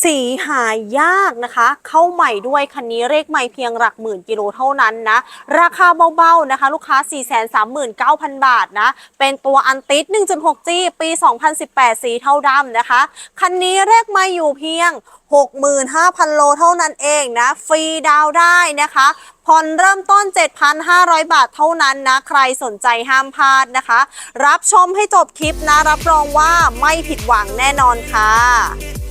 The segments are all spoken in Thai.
สีหายากนะคะ เข้าใหม่ด้วยคันนี้เลขใหม่เพียงหลักหมื่นกิโลเท่านั้นนะ ราคาเบาๆนะคะ ลูกค้า 439,000 บาทนะ เป็นตัวอันติส 1.6G ปี 2018 สีเทาดำนะคะ คันนี้เลขใหม่อยู่เพียง 65,000 โลเท่านั้นเองนะ ฟรีดาวได้นะคะผ่อนเริ่มต้น 7,500 บาทเท่านั้นนะ ใครสนใจห้ามพลาดนะคะ รับชมให้จบคลิปนะ รับรองว่าไม่ผิดหวังแน่นอนค่ะ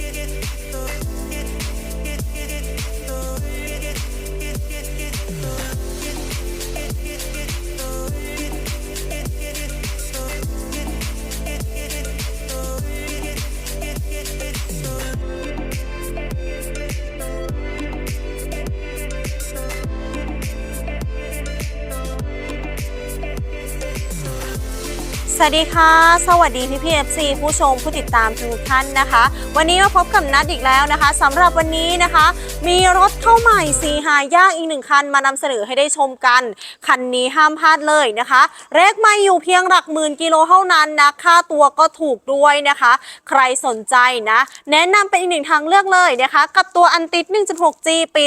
สวัสดีค่ะ สวัสดีพี่พีเอฟซีผู้ชมผู้ติดตามทุกท่านนะคะ วันนี้มาพบกับนัดอีกแล้วนะคะสำหรับวันนี้นะคะ มีรถเข้าใหม่สีหายากอีกหนึ่งคันมานำเสนอให้ได้ชมกัน คันนี้ห้ามพลาดเลยนะคะเลขไม่อยู่เพียงหลักหมื่นกิโลเท่านั้นนะค่าตัวก็ถูกด้วยนะคะ ใครสนใจนะ แนะนำเป็นอีกหนึ่งทางเลือกเลยนะคะ กับตัวอันติด 1.6G ปี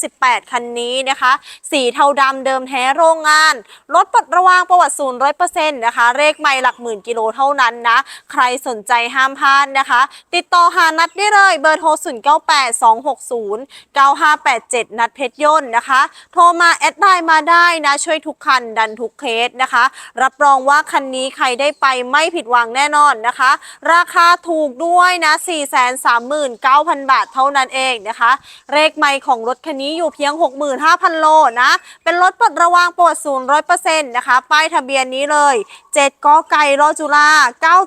2018 คันนี้นะคะ สีเทาดำเดิมแท้โรงงานรถปลดระวางประวัติศูนย์ร้อยเปอร์เซ็นต์นะคะเลขไม่หลักหมื่นกิโลเท่านั้นนะ ใครสนใจห้ามพลาดนะคะ ติดต่อหานัดได้เลยเบอร์โทร 0 9 8 2 6 0 9 5 8 7 นัดเพชรยนต์นะคะ โทรมาแอดไลน์มาได้นะ ช่วยทุกคันดันทุกเคสนะคะ รับรองว่าคันนี้ใครได้ไปไม่ผิดหวังแน่นอนนะคะ ราคาถูกด้วยนะ 439,000 บาทเท่านั้นเองนะคะ เลขไม่ของรถคันนี้อยู่เพียง 65,000 โลนะ เป็นรถปลดระวางปลดศูนย์ร้อยเปอร์เซ็นต์นะคะป้ายทะเบียนนี้เลย 7กไก่รอจุฬา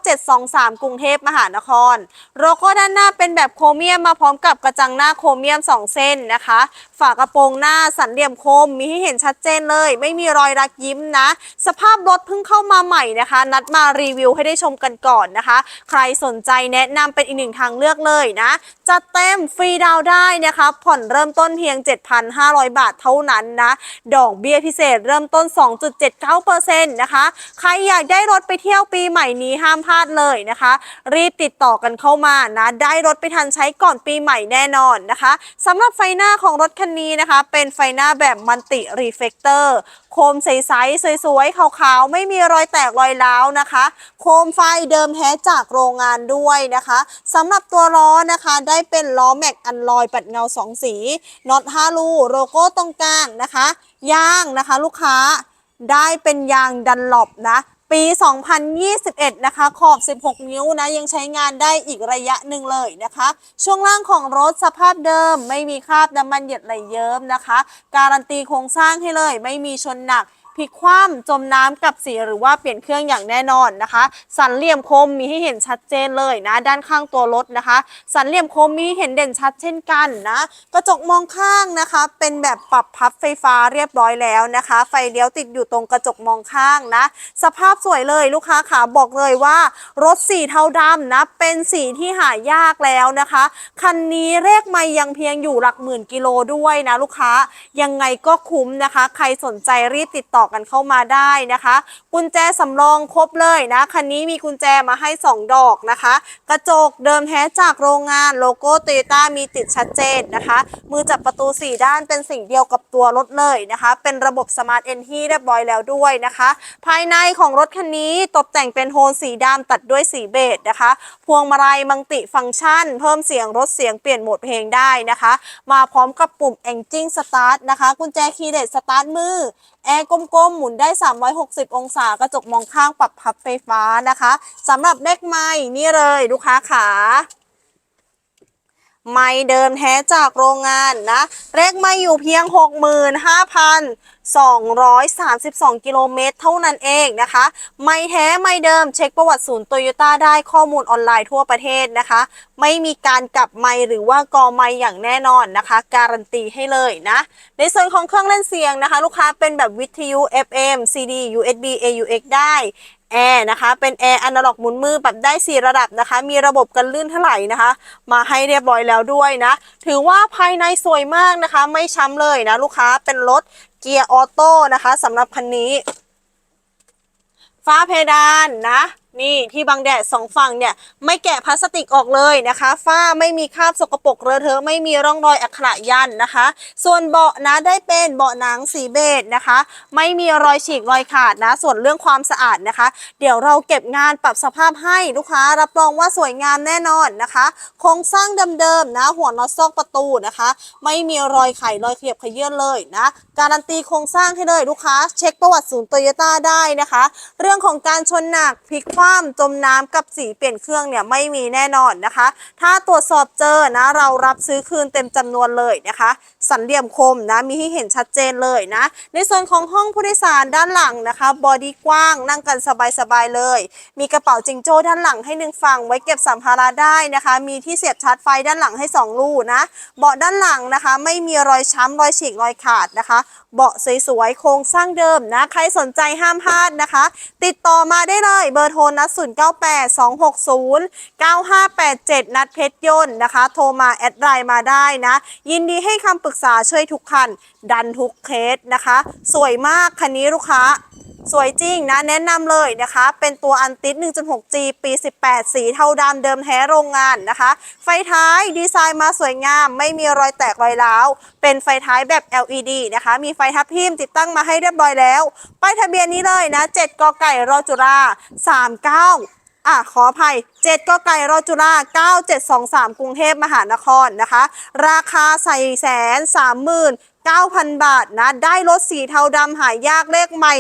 9723 กรุงเทพมหานครโลโก้ด้านหน้าเป็นแบบโครเมียมมาพร้อมกับกระจังหน้าโครเมียม2เส้นนะคะ ฝากระโปรงหน้าสันเหลี่ยมคมมีให้เห็นชัดเจนเลย ไม่มีรอยรักยิ้มนะ สภาพรถเพิ่งเข้ามาใหม่นะคะ นัดมารีวิวให้ได้ชมกันก่อนนะคะ ใครสนใจแนะนำเป็นอีกหนึ่งทางเลือกเลยนะจัดเต็มฟรีดาวได้นะคะ ผ่อนเริ่มต้นเพียง 7,500 บาทเท่านั้นนะดอกเบี้ยพิเศษเริ่มต้น 2.79%นะคะ ใครอยากได้รถไปเที่ยวปีใหม่นี้ห้ามพลาดเลยนะคะ รีบติดต่อกันเข้ามานะ ได้รถไปทันใช้ก่อนปีใหม่แน่นอนนะคะสำหรับไฟหน้าของรถคันนี้นะคะ เป็นไฟหน้าแบบมันติรีเฟกเตอร์โคมใสๆสวยๆขาวๆ ไม่มีรอยแตกรอยร้าวนะคะ โคมไฟเดิมแท้จากโรงงานด้วยนะคะสำหรับตัวล้อนะคะได้เป็นล้อแม็กอันลอยปัดเงาสองสีน็อต5รูโลโก้ตรงกลางนะคะ ยางนะคะ ลูกค้าได้เป็นยางดันหลบนะ ปี 2021 นะคะ ขอบ 16 นิ้วนะ ยังใช้งานได้อีกระยะหนึ่งเลยนะคะ ช่วงล่างของรถสภาพเดิม ไม่มีคราบน้ำมันเหยียดไหลเยิ้มนะคะ การันตีโครงสร้างให้เลย ไม่มีชนหนัก พลิกคว่ำจมน้ำกับสีหรือว่าเปลี่ยนเครื่องอย่างแน่นอนนะคะ สันเหลี่ยมคมมีให้เห็นชัดเจนเลยนะ ด้านข้างตัวรถนะคะ สันเหลี่ยมคมมีให้เห็นเด่นชัดเช่นกันนะกระจกมองข้างนะคะ เป็นแบบปรับพับไฟฟ้าเรียบร้อยแล้วนะคะ ไฟเลี้ยวติดอยู่ตรงกระจกมองข้างนะ สภาพสวยเลยลูกค้าขาบอกเลยว่ารถสีเทาดำนะเป็นสีที่หายากแล้วนะคะ คันนี้เลขไม่ยังเพียงอยู่หลักหมื่นกิโลด้วยนะลูกค้ายังไงก็คุ้มนะคะ ใครสนใจรีบติดต่อกันเข้ามาได้นะคะ กุญแจสำรองครบเลยนะ คันนี้มีกุญแจมาให้ 2 ดอกนะคะ กระจกเดิมแท้จากโรงงานโลโก้โตโยต้ามีติดชัดเจนนะคะ มือจับประตู 4 ด้านเป็นสิ่งเดียวกับตัวรถเลยนะคะ เป็นระบบสมาร์ทเอนที่เรียบร้อยแล้วด้วยนะคะ ภายในของรถคันนี้ตกแต่งเป็นโทนสีดำตัดด้วยสีเบจนะคะ พวงมาลัยมังติฟังก์ชัน เพิ่มเสียงรถเสียงเปลี่ยนโหมดเพลงได้นะคะ มาพร้อมกับปุ่ม Engine Start นะคะ กุญแจคีย์เลสสตาร์ทมือแอร์กลมๆ หมุนได้ 360 องศากระจกมองข้างปรับพับไฟฟ้านะคะสำหรับเด็กไม้นี่เลยลูกค้าขา ไม่เดิมแท้จากโรงงานนะ เลขไม่อยู่เพียง 65,232 กิโลเมตรเท่านั้นเองนะคะ ไม่แท้ไม่เดิมเช็คประวัติศูนย์โตโยต้าได้ข้อมูลออนไลน์ทั่วประเทศนะคะ ไม่มีการกลับไม่หรือว่ากอไม่อย่างแน่นอนนะคะ การันตีให้เลยนะ ในส่วนของเครื่องเล่นเสียงนะคะ ลูกค้าเป็นแบบวิทยุ FM CD USB AUX ได้ แอร์นะคะ เป็นแอร์อนาล็อกหมุนมือปรับได้ 4 ระดับนะคะ มีระบบกันลื่นเท่าไหร่นะคะ มาให้เรียบร้อยแล้วด้วยนะ ถือว่าภายในสวยมากนะคะ ไม่ช้ำเลยนะลูกค้า เป็นรถเกียร์ออโต้นะคะสำหรับคันนี้ ฟ้าเพดานนะ นี่ที่บังแดดสองฝั่งเนี่ยไม่แกะพลาสติกออกเลยนะคะ ฝ้าไม่มีคราบสกปรกเลอะเทอะไม่มีร่องรอยอักขระยันนะคะ ส่วนเบาะนะได้เป็นเบาะหนังสีเบจนะคะ ไม่มีรอยฉีกรอยขาดนะ ส่วนเรื่องความสะอาดนะคะ เดี๋ยวเราเก็บงานปรับสภาพให้ลูกค้า รับรองว่าสวยงามแน่นอนนะคะ โครงสร้างเดิมๆนะ หัวน็อตซอกประตูนะคะ ไม่มีรอยไขรอยเขียบขยื่นเลยนะ การันตีโครงสร้างให้เลยลูกค้า เช็คประวัติศูนย์โตโยต้าได้นะคะ เรื่องของการชนหนักพลิกคว่ำจมน้ำกับสีเปลี่ยนเครื่องเนี่ยไม่มีแน่นอนนะคะ ถ้าตรวจสอบเจอนะเรารับซื้อคืนเต็มจำนวนเลยนะคะ สันเหลี่ยมคมนะมีให้เห็นชัดเจนเลยนะ ในส่วนของห้องผู้โดยสารด้านหลังนะคะ บอดี้กว้างนั่งกันสบายๆเลย มีกระเป๋าจิงโจ้ด้านหลังให้หนึ่งฝั่งไว้เก็บสัมภาระได้นะคะ มีที่เสียบชาร์จไฟด้านหลังให้ 2 ลูนะ เบาะด้านหลังนะคะ ไม่มีรอยช้ำรอยฉีกรอยขาดนะคะ เบาะสวยๆโครงสร้างเดิมนะ ใครสนใจห้ามพลาดนะคะ ติดต่อมาได้เลยเบอร์โทรนัด0 9 8 2 6 0 9 5 8 7 นัดเพชรยนต์นะคะ โทรมาแอดไลน์มาได้นะ ยินดีให้คำปรึกษาช่วยทุกคัน ดันทุกเคสนะคะ สวยมากคันนี้ลูกค้า สวยจริงนะแนะนำเลยนะคะ เป็นตัวอันติส 1.6G ปี 18 สีเทาดำเดิมแท้โรงงานนะคะ ไฟท้ายดีไซน์มาสวยงาม ไม่มีรอยแตกรอยร้าว เป็นไฟท้ายแบบ LED นะคะ มีไฟทับทิมติดตั้งมาให้เรียบร้อยแล้ว ป้ายทะเบียนนี้เลยนะ 7กไก่รจุรา39อะขออภัย 7กไก่รอจุฬา9723 กรุงเทพมหานครนะคะ ราคาใส่แสนสามหมื่น 9,000 บาทนะ ได้รถสีเทาดำหายากเลขใหม่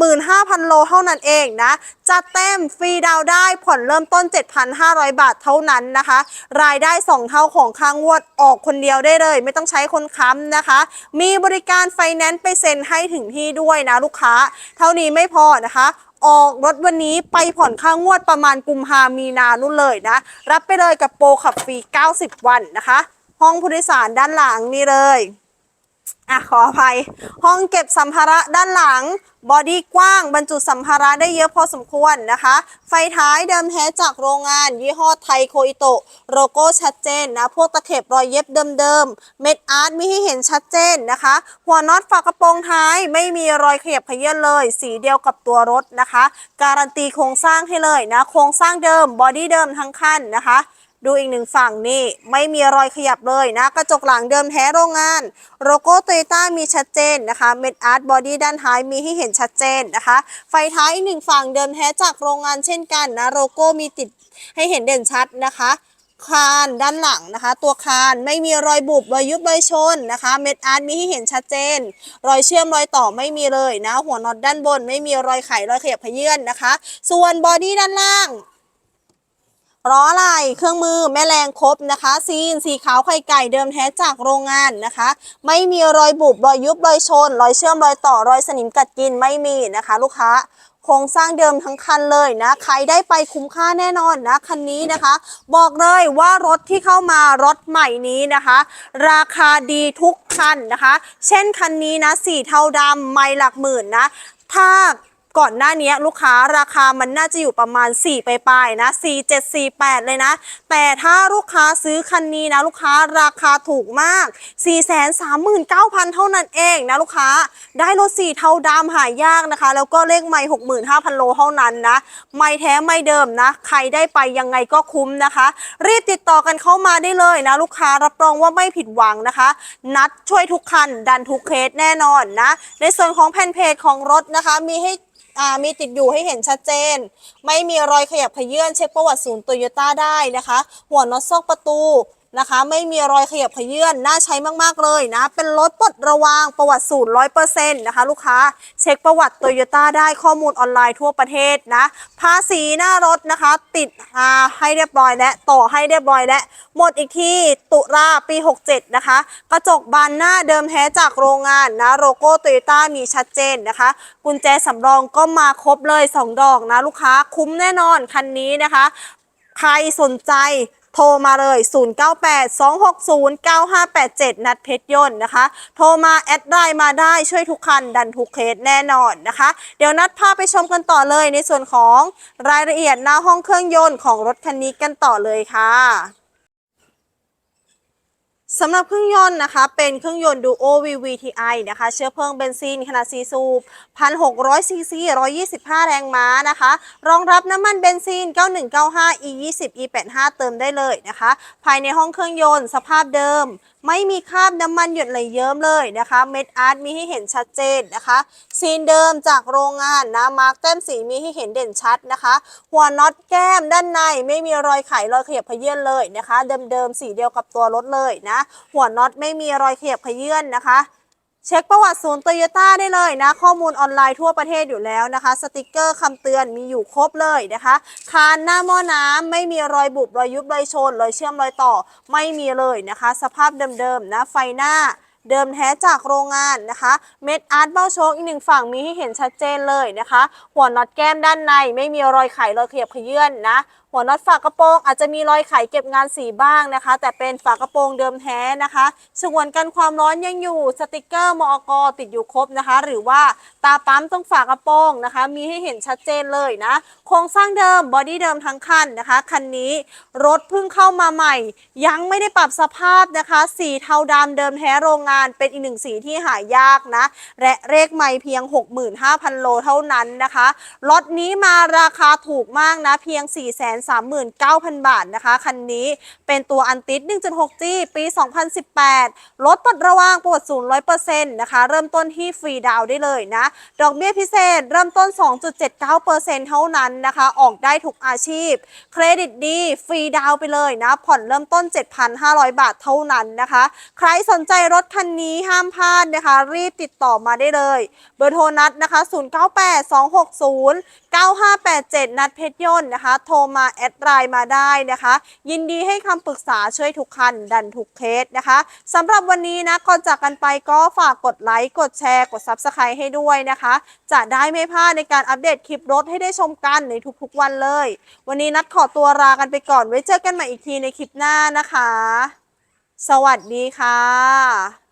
65,000 โลเท่านั้นเองนะจัดเต็มฟรีดาวได้ผ่อนเริ่มต้น 7,500 บาทเท่านั้นนะคะ รายได้ 2 เท่าของค่างวดออกคนเดียวได้เลย ไม่ต้องใช้คนค้ำนะคะ มีบริการไฟแนนซ์ไปเซ็นให้ถึงที่ด้วยนะลูกค้า เท่านี้ไม่พอนะคะออกรถวันนี้ไปผ่อนค่างวดประมาณกุมภามีนานู่นเลยนะ รับไปเลยกับโปรขับฟรี 90 วันนะคะ ห้องผู้โดยสารด้านหลังนี่เลย อะขออภัย ห้องเก็บสัมภาระด้านหลัง บอดี้กว้าง บรรจุสัมภาระได้เยอะพอสมควรนะคะ ไฟท้ายเดิมแท้จากโรงงาน ยี่ห้อไทยโคอิโตะโลโก้ชัดเจนนะ พวกตะเข็บรอยเย็บเดิมๆ เม็ดอาร์ตมีให้เห็นชัดเจนนะคะ หัวน็อตฝากระโปรงท้ายไม่มีรอยขยับขยื้อนเลย สีเดียวกับตัวรถนะคะ การันตีโครงสร้างให้เลยนะ โครงสร้างเดิม บอดี้เดิมทั้งคันนะคะ ดูอีกหนึ่งฝั่งนี่ไม่มีรอยขยับเลยนะ กระจกหลังเดิมแท้โรงงาน โลโก้โตโยต้ามีชัดเจนนะคะเม็ดอาร์ตบอดี้ด้านท้ายมีให้เห็นชัดเจนนะคะ ไฟท้ายอีกหนึ่งฝั่งเดิมแท้จากโรงงานเช่นกันนะโลโก้มีติดให้เห็นเด่นชัดนะคะคานด้านหลังนะคะ ตัวคานไม่มีรอยบุบรอยยุบรอยชนนะคะ เม็ดอาร์ตมีให้เห็นชัดเจน รอยเชื่อมรอยต่อไม่มีเลยนะ หัวน็อตด้านบน ไม่มีรอยไขรอยขยับขยื่นนะคะ ส่วนบอดี้ด้านล่าง ล้อไหล่เครื่องมือแม่แรงครบนะคะ ซีนสีขาวไข่ไก่เดิมแท้จากโรงงานนะคะ ไม่มีรอยบุบรอยยุบรอยชน รอยเชื่อมรอยต่อรอยสนิมกัดกินไม่มีนะคะ ลูกค้าโครงสร้างเดิมทั้งคันเลยนะ ใครได้ไปคุ้มค่าแน่นอนนะ คันนี้นะคะ บอกเลยว่ารถที่เข้ามารถใหม่นี้นะคะ ราคาดีทุกคันนะคะ เช่นคันนี้นะสีเทาดำไม่หลักหมื่นนะ ถ้า ก่อนหน้านี้ลูกค้าราคามันน่าจะอยู่ประมาณ 4 ไปลายๆนะ4 7 4 8 เลยนะ แต่ถ้าลูกค้าซื้อคันนี้นะลูกค้าราคาถูกมาก 4 3 9 0 0 0 เท่านั้นเองนะลูกค้าได้รถสีเทาดำหายากนะคะ แล้วก็เลขไม่65,000 โลเท่านั้นนะ ไม่แท้ไม่เดิมนะ ใครได้ไปยังไงก็คุ้มนะคะ รีบติดต่อกันเข้ามาได้เลยนะ ลูกค้ารับรองว่าไม่ผิดหวังนะคะ นัดช่วยทุกคันดันทุกเคสแน่นอนนะ ในส่วนของแผ่นเพจของรถนะคะมีให้ มีติดอยู่ให้เห็นชัดเจน ไม่มีรอยขยับขยื่นเช็คประวัติศูนย์โตโยต้าได้นะคะ หัวน็อตซอกประตู นะคะ ไม่มีรอยขยับขยื่นน่าใช้มากๆเลยนะ เป็นรถปลดระวางประวัติศูนย์ร้อยเปอร์เซ็นต์นะคะ ลูกค้าเช็คประวัติโตโยต้าได้ข้อมูลออนไลน์ทั่วประเทศนะ ภาษีหน้ารถนะคะ ติดอาให้เรียบร้อยและต่อให้เรียบร้อยและ หมดอีกที่ตุลาปี 67 นะคะ กระจกบานหน้าเดิมแท้จากโรงงานนะโลโก้โตโยต้ามีชัดเจนนะคะ กุญแจสำรองก็มาครบเลย 2 ดอกนะ ลูกค้าคุ้มแน่นอนคันนี้นะคะ ใครสนใจ โทรมาเลย 0982609587 นัดเพชรยนต์นะคะ โทรมาแอดไลน์มาได้ช่วยทุกคันดันทุกเคสแน่นอนนะคะ เดี๋ยวนัดพาไปชมกันต่อเลยในส่วนของรายละเอียดหน้าห้องเครื่องยนต์ของรถคันนี้กันต่อเลยค่ะ สำหรับเครื่องยนต์นะคะ เป็นเครื่องยนต์ Duo VVTi นะคะ เชื้อเพลิงเบนซินขนาด4สูบ1,600 ซีซี 125 แรงม้านะคะ รองรับน้ำมันเบนซิน 9195 E20 E85 เติมได้เลยนะคะ ภายในห้องเครื่องยนต์สภาพเดิมไม่มีคราบน้ำมันหยดไหลเยิ้มเลยนะคะ เม็ดอาร์ตมีให้เห็นชัดเจนนะคะ ซีนเดิมจากโรงงานนะมาร์กแต้มสีมีให้เห็นเด่นชัดนะคะ หัวน็อตแก้มด้านในไม่มีรอยไขรอยขยับเขยื่อนเลยนะคะ เดิมๆสีเดียวกับตัวรถเลยนะ หัวน็อตไม่มีรอยขยับเขยื่อนนะคะ เช็คประวัติศูนย์โตโยต้าได้เลยนะ ข้อมูลออนไลน์ทั่วประเทศอยู่แล้วนะคะ สติกเกอร์คำเตือนมีอยู่ครบเลยนะคะคานหน้าหม้อน้ำไม่มีรอยบุบรอยยุบรอยชนรอยเชื่อมรอยต่อไม่มีเลยนะคะ สภาพเดิมๆนะไฟหน้าเดิมแท้จากโรงงานนะคะ เม็ดอาร์ตเบ้าโชคอีกหนึ่งฝั่งมีให้เห็นชัดเจนเลยนะคะ หัวน็อตแก้มด้านในไม่มีรอยไขรอยขยับเขยื่อนนะหัวน็อตฝากระโปรงอาจจะมีรอยไขเก็บงานสีบ้างนะคะ แต่เป็นฝากระโปรงเดิมแท้นะคะฉนวนกันความร้อนยังอยู่สติกเกอร์มอกติดอยู่ครบนะคะ หรือว่าตาปั๊มตรงฝากระโปรงนะคะ มีให้เห็นชัดเจนเลยนะ โครงสร้างเดิมบอดี้เดิมทั้งคันนะคะ คันนี้รถเพิ่งเข้ามาใหม่ ยังไม่ได้ปรับสภาพนะคะ สีเทาดำเดิมแท้โรงงานเป็นอีกหนึ่งสีที่หายากนะ และเลขไม่เพียง 65,000 โลเท่านั้นนะคะรถนี้มาราคาถูกมากนะเพียง439,000 บาทนะคะ คันนี้เป็นตัวอันติด 1.6G ปี 2018รถปลดระวางปวดศูนย์100%นะคะ เริ่มต้นที่ฟรีดาวได้เลยนะ ดอกเบี้ยพิเศษเริ่มต้น 2.79%เท่านั้นนะคะ ออกได้ทุกอาชีพ เครดิตดี ฟรีดาวไปเลยนะ ผ่อนเริ่มต้น 7,500 บาทเท่านั้นนะคะ ใครสนใจรถคันนี้ห้ามพลาดนะคะ รีบติดต่อมาได้เลย เบอร์โทรนัดนะคะ 098 260 9587 นัดเพชรยนต์นะคะ โทรมาแอดไลน์มาได้นะคะ ยินดีให้คำปรึกษาช่วยทุกคัน ดันทุกเคสนะคะสำหรับวันนี้นะก่อนจากกันไปก็ฝากกดไลค์กดแชร์ กด Subscribe ให้ด้วยนะคะ จะได้ไม่พลาดในการอัปเดตคลิปรถให้ได้ชมกันในทุกๆวันเลย วันนี้นัดขอตัวลากันไปก่อนไว้เจอกันใหม่อีกทีในคลิปหน้านะคะ สวัสดีค่ะ